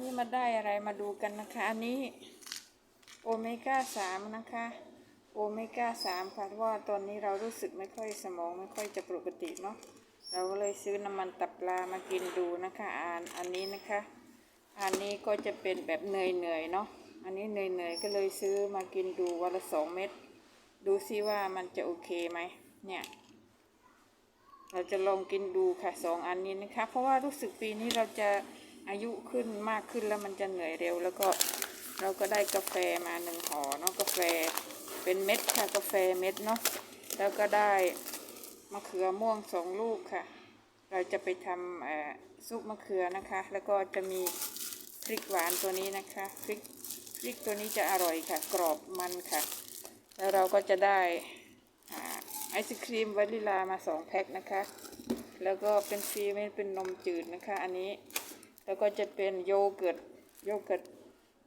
นี่มาได้อะไรมาดูกันนะคะ อันนี้โอเมก้าสามนะคะ โอเมก้าสามค่ะเพราะว่าตอนนี้เรารู้สึกไม่ค่อยสมองไม่ค่อยจะปกติเนาะเราก็เลยซื้อน้ำมันตับปลามากินดูนะคะอันอันนี้นะคะ อันนี้ก็จะเป็นแบบเหนื่อยเหนื่อยเนาะอันนี้เหนื่อยเหนื่อยก็เลยซื้อมากินดูวันละสองเม็ดดูซิว่ามันจะโอเคไหมเนี่ยเราจะลองกินดูค่ะสองอันนี้นะคะ เพราะว่ารู้สึกปีนี้เราจะ อายุขึ้นมากขึ้นแล้วมันจะเหนื่อยเร็ว แล้วก็เราก็ได้กาแฟมาหนึ่งห่อเนาะกาแฟเป็นเม็ดค่ะกาแฟเม็ดเนาะแล้วก็ได้มะเขือม่วงสองลูกค่ะ เราจะไปทำเอ่อซุปมะเขือนะคะ แล้วก็จะมีพริกหวานตัวนี้นะคะพริกพริกตัวนี้จะอร่อยค่ะ กรอบมันค่ะ แล้วเราก็จะได้อาไอศครีมวานิลามาสองแพ็คนะคะ แล้วก็เป็นฟรีไม่เป็นนมจืดนะคะ อันนี้ แล้วก็จะเป็นโยเกิร์ตโยเกิร์ต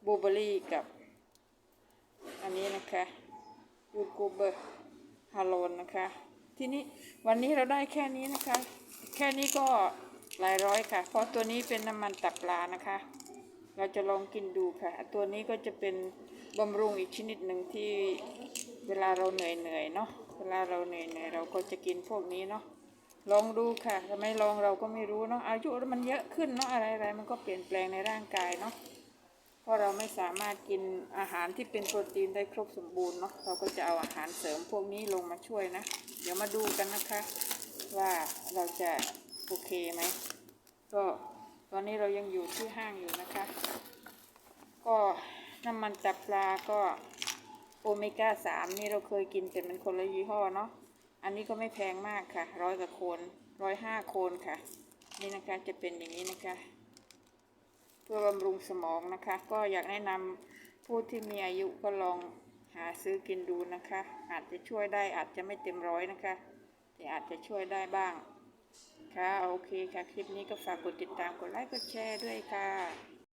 บลูเบอรี่กับ อันนี้นะคะยูกูเบอร์ฮาโลนนะคะ ทีนี้วันนี้เราได้แค่นี้นะคะ แค่นี้ก็หลายร้อยค่ะ เพราะตัวนี้เป็นน้ำมันตับปลานะคะ เราจะลองกินดูค่ะ ตัวนี้ก็จะเป็นบำรุงอีกชนิดหนึ่งที่เวลาเราเหนื่อยเหนื่อยๆเนาะเวลาเราเหนื่อยเหนื่อยๆเราก็จะกินพวกนี้เนาะ ลองดูค่ะถ้าไม่ลองเราก็ไม่รู้เนาะอายุมันเยอะขึ้นเนาะอะไรอะไรมันก็เปลี่ยนแปลงในร่างกายเนาะเพราะเราไม่สามารถกินอาหารที่เป็นโปรตีนได้ครบสมบูรณ์เนาะเราก็จะเอาอาหารเสริมพวกนี้ลงมาช่วยนะ เดี๋ยวมาดูกันนะคะ ว่าเราจะโอเคไหมก็ตอนนี้เรายังอยู่ที่ห้างอยู่นะคะ ก็น้ำมันจับปลาก็โอเมก้าสามนี่เราเคยกินแต่มันคนละยี่ห้อเนาะ อันนี้ก็ไม่แพงมากค่ะร้อยกว่าโคนร้อยห้าโคนค่ะ นี่นะคะจะเป็นอย่างนี้นะคะ เพื่อบำรุงสมองนะคะ ก็อยากแนะนำผู้ที่มีอายุก็ลองหาซื้อกินดูนะคะ อาจจะช่วยได้อาจจะไม่เต็มร้อยนะคะ แต่อาจจะช่วยได้บ้าง ค่ะโอเคค่ะ คลิปนี้ก็ฝากกดติดตามกดไลค์กดแชร์ด้วยค่ะ